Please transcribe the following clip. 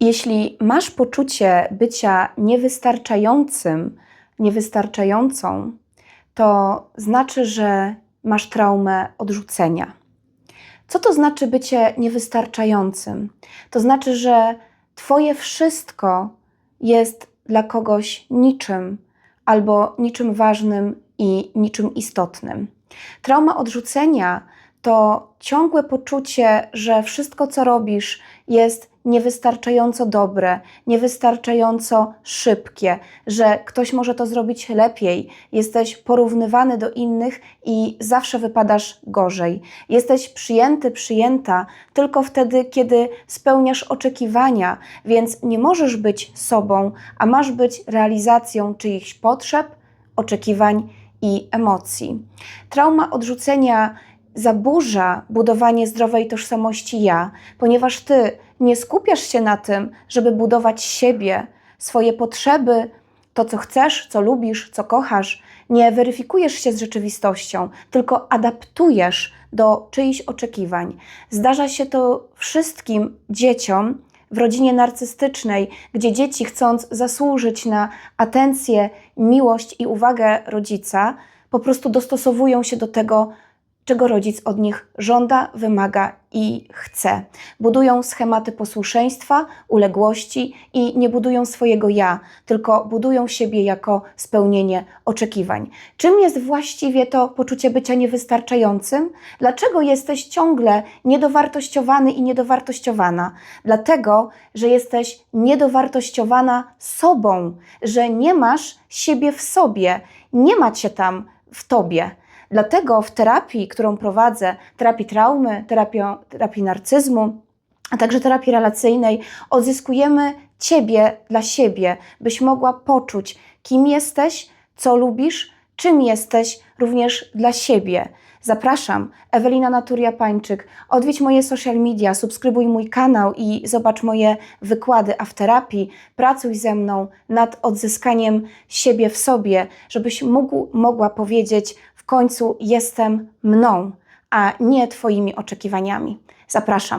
Jeśli masz poczucie bycia niewystarczającym, niewystarczającą, to znaczy, że masz traumę odrzucenia. Co to znaczy bycie niewystarczającym? To znaczy, że Twoje wszystko jest dla kogoś niczym albo niczym ważnym i niczym istotnym. Trauma odrzucenia to ciągłe poczucie, że wszystko, co robisz, jest niewystarczająco dobre, niewystarczająco szybkie, że ktoś może to zrobić lepiej, jesteś porównywany do innych i zawsze wypadasz gorzej. Jesteś przyjęty, przyjęta tylko wtedy, kiedy spełniasz oczekiwania, więc nie możesz być sobą, a masz być realizacją czyichś potrzeb, oczekiwań i emocji. Trauma odrzucenia zaburza budowanie zdrowej tożsamości ja, ponieważ ty nie skupiasz się na tym, żeby budować siebie, swoje potrzeby, to co chcesz, co lubisz, co kochasz. Nie weryfikujesz się z rzeczywistością, tylko adaptujesz do czyichś oczekiwań. Zdarza się to wszystkim dzieciom w rodzinie narcystycznej, gdzie dzieci chcąc zasłużyć na atencję, miłość i uwagę rodzica, po prostu dostosowują się do tego, czego rodzic od nich żąda, wymaga i chce. Budują schematy posłuszeństwa, uległości i nie budują swojego ja, tylko budują siebie jako spełnienie oczekiwań. Czym jest właściwie to poczucie bycia niewystarczającym? Dlaczego jesteś ciągle niedowartościowany i niedowartościowana? Dlatego, że jesteś niedowartościowana sobą, że nie masz siebie w sobie, nie ma cię tam w tobie. Dlatego w terapii, którą prowadzę, terapii traumy, terapii, terapii narcyzmu, a także terapii relacyjnej, odzyskujemy Ciebie dla siebie, byś mogła poczuć, kim jesteś, co lubisz, czym jesteś również dla siebie. Zapraszam, Ewelina Naturia-Pańczyk. Odwiedź moje social media, subskrybuj mój kanał i zobacz moje wykłady, w terapii pracuj ze mną nad odzyskaniem siebie w sobie, żebyś mógł, mogła powiedzieć w końcu jestem mną, a nie Twoimi oczekiwaniami. Zapraszam.